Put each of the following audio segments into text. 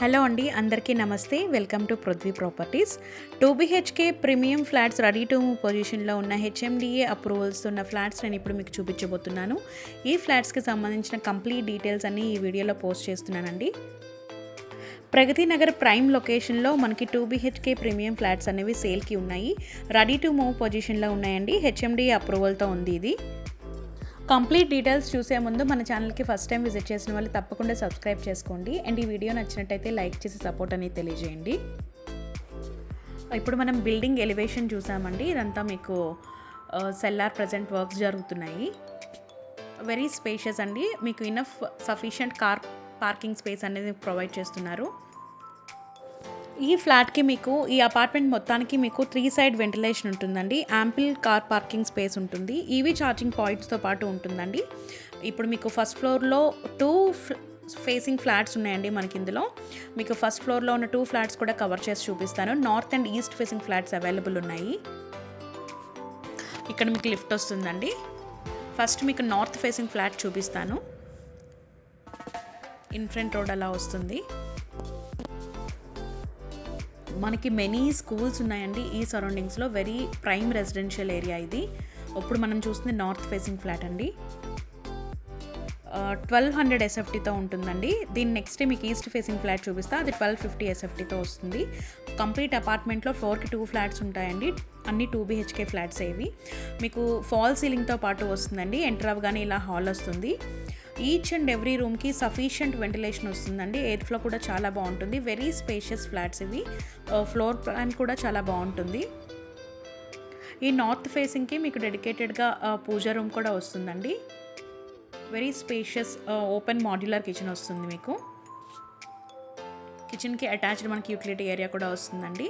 Hello అండి అందరికీ నమస్తే. Welcome to Prithvi properties. Two BHK premium flats ready to move పొజిషన్లో ఉన్న హెచ్ఎండిఏ అప్రూవల్స్ ఉన్న ఫ్లాట్స్ నేను ఇప్పుడు మీకు చూపించబోతున్నాను. ఈ ఫ్లాట్స్కి సంబంధించిన కంప్లీట్ డీటెయిల్స్ అన్ని ఈ వీడియోలో పోస్ట్ చేస్తున్నానండి. ప్రగతి నగర్ ప్రైమ్ లొకేషన్లో మనకి టూ బీహెచ్కే ప్రీమియం ఫ్లాట్స్ అనేవి సేల్కి ఉన్నాయి. రెడీ టు మూవ్ పొజిషన్లో ఉన్నాయండి. హెచ్ఎండిఏ అప్రూవల్తో ఉంది ఇది. కంప్లీట్ డీటెయిల్స్ చూసే ముందు మన ఛానల్కి ఫస్ట్ టైం విజిట్ చేసిన వాళ్ళు తప్పకుండా సబ్స్క్రైబ్ చేసుకోండి. అండ్ ఈ వీడియో నచ్చినట్టయితే లైక్ చేసి సపోర్ట్ అనేది తెలియజేయండి. ఇప్పుడు మనం బిల్డింగ్ ఎలివేషన్ చూసామండి. ఇదంతా మీకు సెల్లార్ ప్రజెంట్ వర్క్స్ జరుగుతున్నాయి. వెరీ స్పేషియస్ అండి. మీకు enough sufficient car parking space అనేది ప్రొవైడ్ చేస్తున్నారు. ఈ ఫ్లాట్కి మీకు ఈ అపార్ట్మెంట్ మొత్తానికి మీకు త్రీ సైడ్ వెంటిలేషన్ ఉంటుందండి. యాంపిల్ కార్ పార్కింగ్ స్పేస్ ఉంటుంది. ఈవీ ఛార్జింగ్ పాయింట్స్తో పాటు ఉంటుందండి. ఇప్పుడు మీకు ఫస్ట్ ఫ్లోర్లో టూ ఫేసింగ్ ఫ్లాట్స్ ఉన్నాయండి మనకి ఇందులో. మీకు ఫస్ట్ ఫ్లోర్లో ఉన్న టూ ఫ్లాట్స్ కూడా కవర్ చేసి చూపిస్తాను. North and east facing flats available ఉన్నాయి. ఇక్కడ మీకు లిఫ్ట్ వస్తుందండి. ఫస్ట్ మీకు నార్త్ ఫేసింగ్ ఫ్లాట్ చూపిస్తాను. ఇన్ ఫ్రంట్ రోడ్ అలా వస్తుంది. మనకి మెనీ స్కూల్స్ ఉన్నాయండి ఈ సరౌండింగ్స్లో వెరీ ప్రైమ్ రెసిడెన్షియల్ ఏరియా ఇది. ఇప్పుడు మనం చూస్తుంది నార్త్ ఫేసింగ్ ఫ్లాట్ అండి. ట్వెల్వ్ హండ్రెడ్ ఎస్ఎఫ్టీతో ఉంటుందండి. దీని నెక్స్ట్ మీకు ఈస్ట్ ఫేసింగ్ ఫ్లాట్ చూపిస్తే. అది ట్వెల్వ్ ఫిఫ్టీ ఎస్ఎఫ్టీతో వస్తుంది. కంప్లీట్ అపార్ట్మెంట్లో ఫ్లోర్కి టూ ఫ్లాట్స్ ఉంటాయండి. అన్ని టూ బీహెచ్కే ఫ్లాట్స్ ఏవి మీకు ఫాల్ సీలింగ్తో పాటు వస్తుందండి. ఎంటర్ అవ్వగానే ఇలా హాల్ వస్తుంది. ఈచ్ అండ్ ఎవ్రీ రూమ్కి సఫిషియంట్ వెంటిలేషన్ వస్తుందండి. ఎయిర్ ఫ్లో కూడా చాలా బాగుంటుంది. వెరీ స్పేషియస్ ఫ్లాట్స్ ఇవి. Uh, ఫ్లోర్ ప్లాన్ కూడా చాలా బాగుంటుంది. ఈ నార్త్ ఫేసింగ్కి మీకు డెడికేటెడ్గా uh, పూజ రూమ్ కూడా వస్తుందండి. Very spacious open modular kitchen వస్తుంది మీకు. కిచెన్కి అటాచ్డ్ మనకి యూటిలిటీ ఏరియా కూడా వస్తుందండి.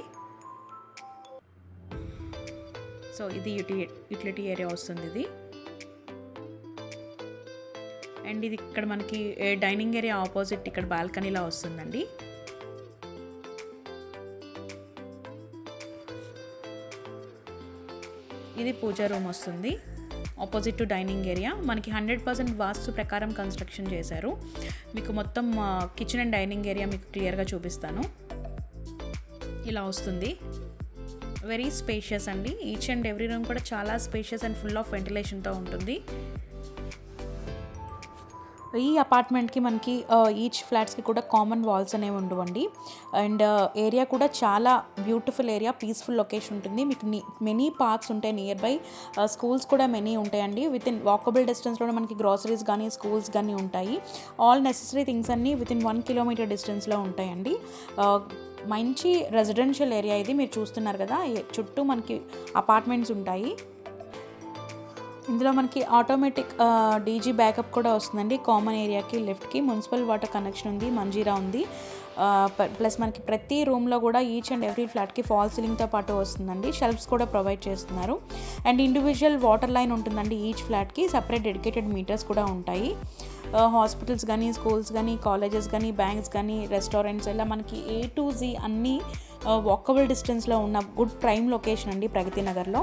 సో ఇది యూటి యూటిలిటీ ఏరియా వస్తుంది ఇది. అండ్ ఇది ఇక్కడ మనకి డైనింగ్ ఏరియా ఆపోజిట్ ఇక్కడ బాల్కనీలా వస్తుందండి. ఇది పూజా రూమ్ వస్తుంది. Opposite to dining area. మనకి హండ్రెడ్ పర్సెంట్ వాస్తు ప్రకారం కన్స్ట్రక్షన్ చేశారు. మీకు మొత్తం కిచెన్ అండ్ డైనింగ్ ఏరియా మీకు క్లియర్గా చూపిస్తాను. ఇలా వస్తుంది. వెరీ స్పేషియస్ అండి. ఈచ్ అండ్ ఎవ్రీ రూమ్ కూడా చాలా స్పేషియస్ అండ్ ఫుల్ ఆఫ్ వెంటిలేషన్తో ఉంటుంది. ఈ అపార్ట్మెంట్కి మనకి ఈచ్ ఫ్లాట్స్కి కూడా కామన్ వాల్స్ అనేవి ఉండవండి. అండ్ ఏరియా కూడా చాలా బ్యూటిఫుల్ ఏరియా పీస్ఫుల్ లొకేషన్ ఉంటుంది. మీకు మెనీ పార్క్స్ ఉంటాయి నియర్ బై స్కూల్స్ కూడా మెనీ ఉంటాయండి. విత్ ఇన్ వాకబుల్ డిస్టెన్స్లో మనకి గ్రాసరీస్ కానీ స్కూల్స్ కానీ ఉంటాయి. ఆల్ నెసెసరీ థింగ్స్ అన్నీ విత్ ఇన్ వన్ కిలోమీటర్ డిస్టెన్స్లో ఉంటాయండి. మంచి రెసిడెన్షియల్ ఏరియా ఇది మీరు చూస్తున్నారు కదా. చుట్టూ మనకి అపార్ట్మెంట్స్ ఉంటాయి. ఇందులో మనకి ఆటోమేటిక్ డీజీ బ్యాకప్ కూడా వస్తుందండి. కామన్ ఏరియాకి లెఫ్ట్కి. మున్సిపల్ వాటర్ కనెక్షన్ ఉంది మంజీరా ఉంది. ప్లస్ మనకి ప్రతి రూమ్లో కూడా ఈచ్ అండ్ ఎవ్రీ ఫ్లాట్కి ఫాల్ సీలింగ్తో పాటు వస్తుందండి. షెల్ఫ్స్ కూడా ప్రొవైడ్ చేస్తున్నారు. అండ్ ఇండివిజువల్ వాటర్ లైన్ ఉంటుందండి ఈచ్ ఫ్లాట్కి. సపరేట్ డెడికేటెడ్ మీటర్స్ కూడా ఉంటాయి. హాస్పిటల్స్ కానీ స్కూల్స్ కానీ కాలేజెస్ కానీ బ్యాంక్స్ కానీ రెస్టారెంట్స్ ఇలా మనకి ఏ టు జీ అన్నీ వాకబుల్ డిస్టెన్స్లో ఉన్న గుడ్ ప్రైమ్ లొకేషన్ అండి ప్రగతి నగర్లో.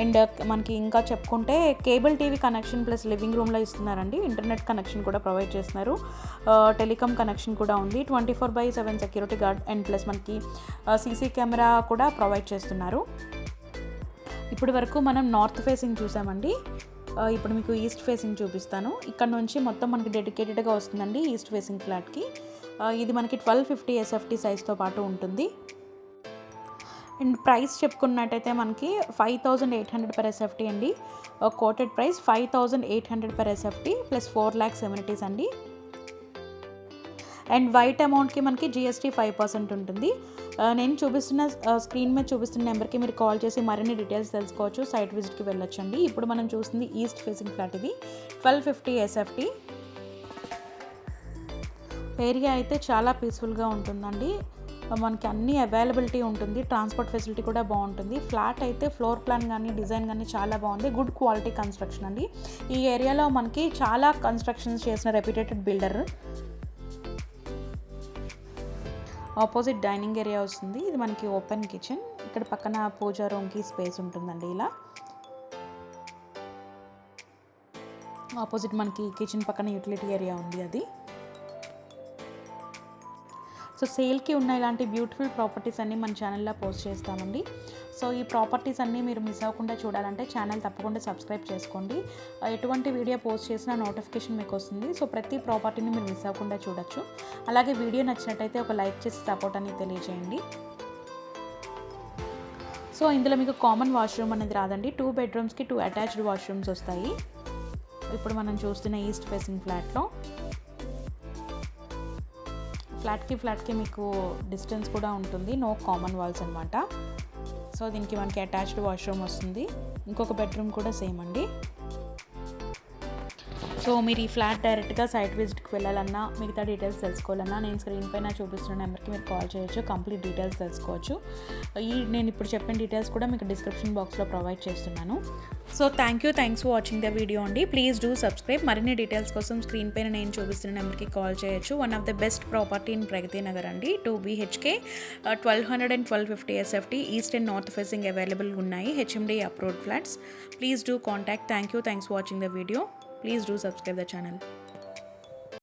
అండ్ మనకి ఇంకా చెప్పుకుంటే cable TV connection plus living రూమ్లో ఇస్తున్నారండి. ఇంటర్నెట్ కనెక్షన్ కూడా ప్రొవైడ్ చేస్తున్నారు. టెలికామ్ కనెక్షన్ కూడా ఉంది. Twenty four by seven security guard and plus మనకి సీసీ కెమెరా కూడా ప్రొవైడ్ చేస్తున్నారు. ఇప్పటి వరకు మనం నార్త్ ఫేసింగ్ చూసామండి. ఇప్పుడు మీకు ఈస్ట్ ఫేసింగ్ చూపిస్తాను. ఇక్కడ నుంచి మొత్తం మనకి డెడికేటెడ్గా వస్తుందండి ఈస్ట్ ఫేసింగ్ ఫ్లాట్కి. ఇది మనకి ట్వెల్వ్ ఫిఫ్టీ ఎస్ఎఫ్టీ సైజ్తో పాటు ఉంటుంది. అండ్ ప్రైస్ చెప్పుకున్నట్టయితే మనకి five thousand eight hundred per SFT అండి. Quoted price five thousand eight hundred per SFT plus four lakhs amenities అండి. అండ్ వైట్ అమౌంట్కి మనకి జిఎస్టీ ఫైవ్ పర్సెంట్ ఉంటుంది. నేను చూపిస్తున్న స్క్రీన్ మీద చూపిస్తున్న నెంబర్కి మీరు కాల్ చేసి మరిన్ని డీటెయిల్స్ తెలుసుకోవచ్చు సైట్ విజిట్కి వెళ్ళొచ్చండి. ఇప్పుడు మనం చూస్తుంది ఈస్ట్ ఫేసింగ్ ఫ్లాట్ ఇది ట్వెల్వ్ ఫిఫ్టీ ఎస్ఎఫ్టీ ఏరియా అయితే చాలా పీస్ఫుల్గా ఉంటుందండి. మనకి అన్ని అవైలబిలిటీ ఉంటుంది. ట్రాన్స్పోర్ట్ ఫెసిలిటీ కూడా బాగుంటుంది. ఫ్లాట్ అయితే ఫ్లోర్ ప్లాన్ కానీ డిజైన్ కానీ చాలా బాగుంది. గుడ్ క్వాలిటీ కన్స్ట్రక్షన్ అండి. ఈ ఏరియాలో మనకి చాలా కన్స్ట్రక్షన్స్ చేసిన reputed builder opposite dining area వస్తుంది. ఇది మనకి ఓపెన్ కిచెన్ ఇక్కడ పక్కన పూజా రూమ్కి స్పేస్ ఉంటుందండి ఇలా. ఆపోజిట్ మనకి కిచెన్ పక్కన యూటిలిటీ ఏరియా ఉంది అది. సో సేల్కి ఉన్న ఇలాంటి బ్యూటిఫుల్ ప్రాపర్టీస్ అన్నీ మన ఛానల్లో పోస్ట్ చేస్తామండి. సో ఈ ప్రాపర్టీస్ అన్నీ మీరు మిస్ అవ్వకుండా చూడాలంటే ఛానల్ తప్పకుండా సబ్స్క్రైబ్ చేసుకోండి. ఎటువంటి వీడియో పోస్ట్ చేసినా నోటిఫికేషన్ మీకు వస్తుంది. సో ప్రతి ప్రాపర్టీని మీరు మిస్ అవ్వకుండా చూడొచ్చు. అలాగే వీడియో నచ్చినట్టయితే ఒక లైక్ చేసి సపోర్ట్ అనేది తెలియజేయండి. సో ఇందులో మీకు కామన్ వాష్రూమ్ అనేది రాదండి. టూ బెడ్రూమ్స్కి టూ అటాచ్డ్ వాష్రూమ్స్ వస్తాయి. ఇప్పుడు మనం చూస్తున్న ఈస్ట్ ఫేసింగ్ ఫ్లాట్లో. ఫ్లాట్కి ఫ్లాట్కి మీకు డిస్టెన్స్ కూడా ఉంటుంది. నో కామన్ వాల్స్ అనమాట సో దీనికి మనకి అటాచ్డ్ వాష్రూమ్ వస్తుంది. ఇంకొక బెడ్రూమ్ కూడా సేమ్ అండి. సో మీరు ఈ ఫ్లాట్ డైరెక్ట్గా సైట్ విజిట్కి వెళ్ళాలన్నా మిగతా డీటెయిల్స్ తెలుసుకోవాలన్నా నేను స్క్రీన్ పైన చూపిస్తున్న నెంబర్కి మీరు కాల్ చేయొచ్చు కంప్లీట్ డీటెయిల్స్ తెలుసుకోవచ్చు. ఈ నేను ఇప్పుడు చెప్పిన డీటెయిల్స్ కూడా మీకు డిస్క్రిప్షన్ బాక్స్లో ప్రొవైడ్ చేస్తున్నాను. So thank you thanks for watching the video అండి. Please do subscribe. మరిన్ని డీటెయిల్స్ కోసం స్క్రీన్ పైన నేను చూపిస్తున్న నెంబర్కి కాల్ చేయొచ్చు. One of the best property in Pragathi Nagar అండి. Two BHK twelve hundred and twelve fifty SFT east and north facing available ఉన్నాయి. HMD approved flats. Please do contact. Thank you thanks for watching the video. Please do subscribe the channel